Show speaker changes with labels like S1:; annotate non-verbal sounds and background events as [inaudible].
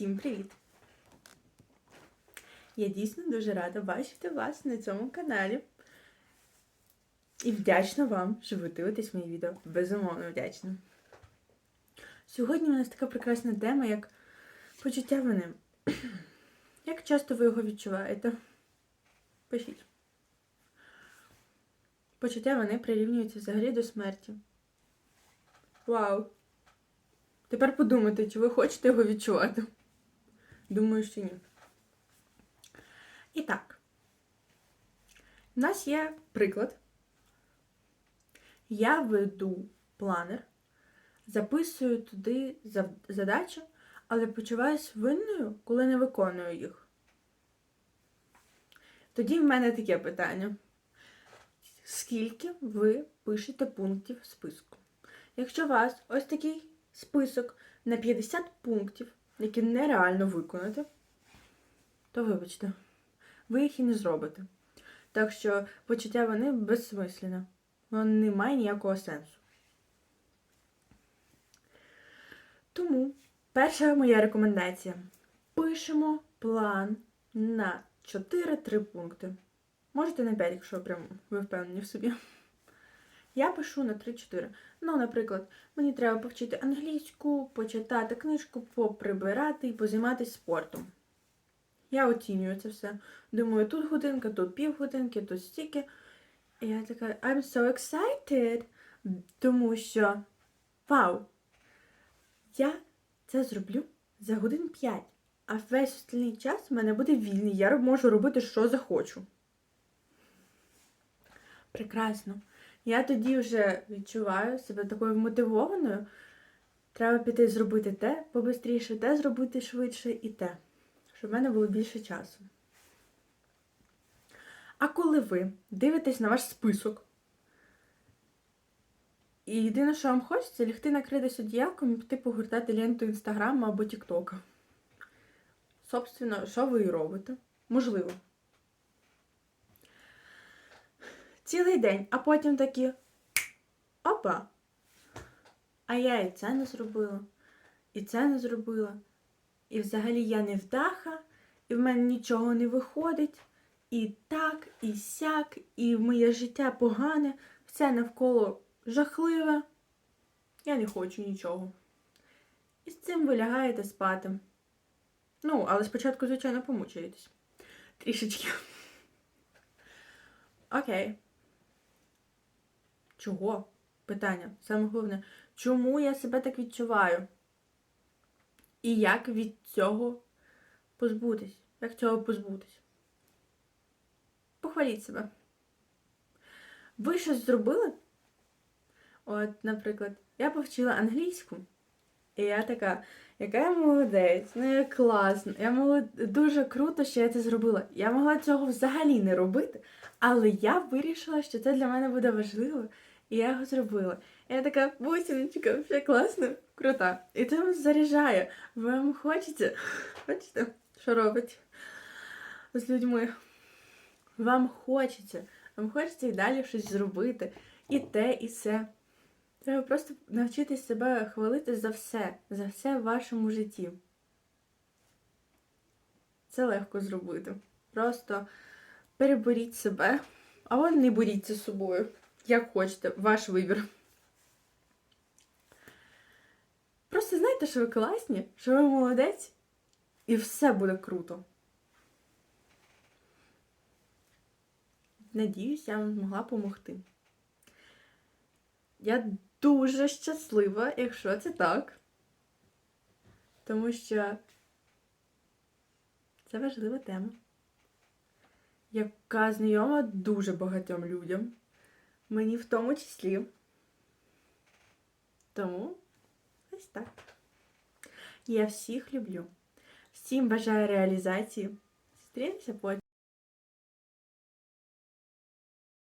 S1: Всім привіт! Я дійсно дуже рада бачити вас на цьому каналі. І вдячна вам, що ви дивитесь мої відео. Безумовно вдячна. Сьогодні у нас така прекрасна тема, як почуття вини. [clears throat] Як часто ви його відчуваєте? Пишіть. Почуття вини прирівнюється взагалі до смерті. Вау! Тепер подумайте, чи ви хочете його відчувати? Думаю, що ні. І так, у нас є приклад. Я веду планер, записую туди задачі, але почуваюсь винною, коли не виконую їх. Тоді в мене таке питання. Скільки ви пишете пунктів в списку? Якщо у вас ось такий список на 50 пунктів, які нереально виконати, то вибачте, ви їх і не зробите. Так що почуття вони безсмисленне. Воно не має ніякого сенсу. Тому перша моя рекомендація. Пишемо план на 4-3 пункти. Можете на 5, якщо прям ви впевнені в собі. Я пишу на 3-4. Ну, наприклад, мені треба повчити англійську, почитати книжку, поприбирати і позайматися спортом. Я оцінюю це все. Думаю, тут годинка, тут півгодинки, тут стільки. І я така, I'm so excited, тому що вау! Я це зроблю за годин 5, а весь остальний час в мене буде вільний. Я можу робити, що захочу. Прекрасно. Я тоді вже відчуваю себе такою мотивованою. Треба піти зробити те побистріше, те зробити швидше і те, щоб в мене було більше часу. А коли ви дивитесь на ваш список, і єдине, що вам хочеться, лягти накритись одіялком і піти погортати ленту інстаграму або Тіктока. Собственно, що ви і робите? Можливо. Цілий день, а потім такі опа. А я і це не зробила, і це не зробила. І взагалі я не вдаха, і в мене нічого не виходить. І так, і сяк, і моє життя погане, все навколо жахливе. Я не хочу нічого. І з цим ви лягаєте спати. Ну, але спочатку, звичайно, помучаєтесь. Трішечки. Окей. Чого? Питання. Саме головне, чому я себе так відчуваю? І як від цього позбутись? Як цього позбутись? Похваліть себе. Ви щось зробили? От, наприклад, я повчила англійську, і я така, яка я молодець, ну я класно, я молод... дуже круто, що я це зробила. Я могла цього взагалі не робити, але я вирішила, що це для мене буде важливо, і я його зробила. І я така, бусіночка, все класно, крута. І це вас заряджає. Вам хочеться, бачите, що робить з людьми? Вам хочеться, вам хочеться і далі щось зробити. І те, і все. Треба просто навчитись себе хвалити за все, за все в вашому житті. Це легко зробити. Просто переборіть себе, або не боріться з собою. Як хочете, ваш вибір. Просто знайте, що ви класні, що ви молодець, і все буде круто. Надіюсь, я вам змогла допомогти. Я дуже щаслива, якщо це так. Тому що це важлива тема, яка знайома дуже багатьом людям. Мені в тому числі. Тому ось так. Я всіх люблю. Всім бажаю реалізації. Зустрінемося потім.